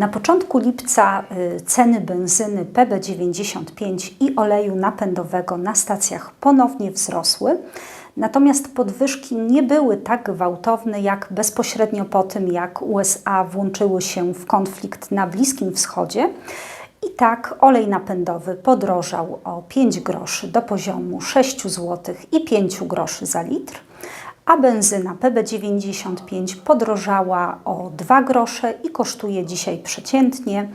Na początku lipca y, ceny benzyny PB95 i oleju napędowego na stacjach ponownie wzrosły. Natomiast podwyżki nie były tak gwałtowne jak bezpośrednio po tym, jak USA włączyły się w konflikt na Bliskim Wschodzie. I tak olej napędowy podrożał o 5 groszy do poziomu 6 zł i 5 groszy za litr, a benzyna PB95 podrożała o 2 grosze i kosztuje dzisiaj przeciętnie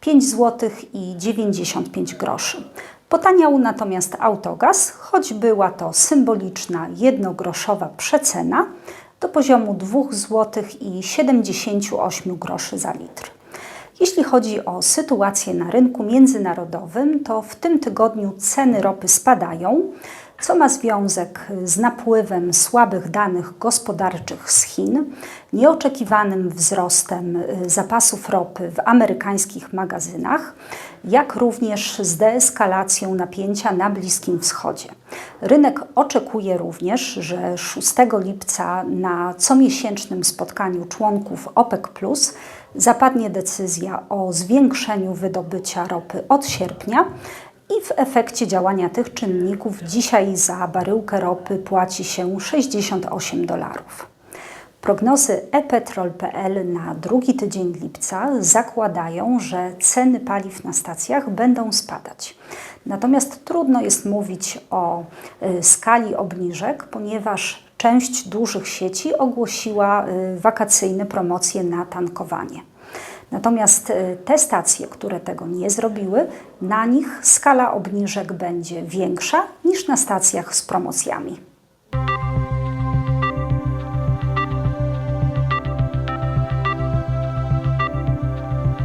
5 zł i 95 groszy. Potaniał natomiast autogaz, choć była to symboliczna jednogroszowa przecena do poziomu 2 zł i 78 groszy za litr. Jeśli chodzi o sytuację na rynku międzynarodowym, to w tym tygodniu ceny ropy spadają, co ma związek z napływem słabych danych gospodarczych z Chin, nieoczekiwanym wzrostem y, zapasów ropy w amerykańskich magazynach, jak również z deeskalacją napięcia na Bliskim Wschodzie. Rynek oczekuje również, że 6 lipca na comiesięcznym spotkaniu członków OPEC Plus zapadnie decyzja o zwiększeniu wydobycia ropy od sierpnia i w efekcie działania tych czynników dzisiaj za baryłkę ropy płaci się 68 dolarów. Prognozy epetrol.pl na drugi tydzień lipca zakładają, że ceny paliw na stacjach będą spadać. Natomiast trudno jest mówić o y, skali obniżek, ponieważ część dużych sieci ogłosiła y, wakacyjne promocje na tankowanie. Natomiast y, te stacje, które tego nie zrobiły, na nich skala obniżek będzie większa niż na stacjach z promocjami.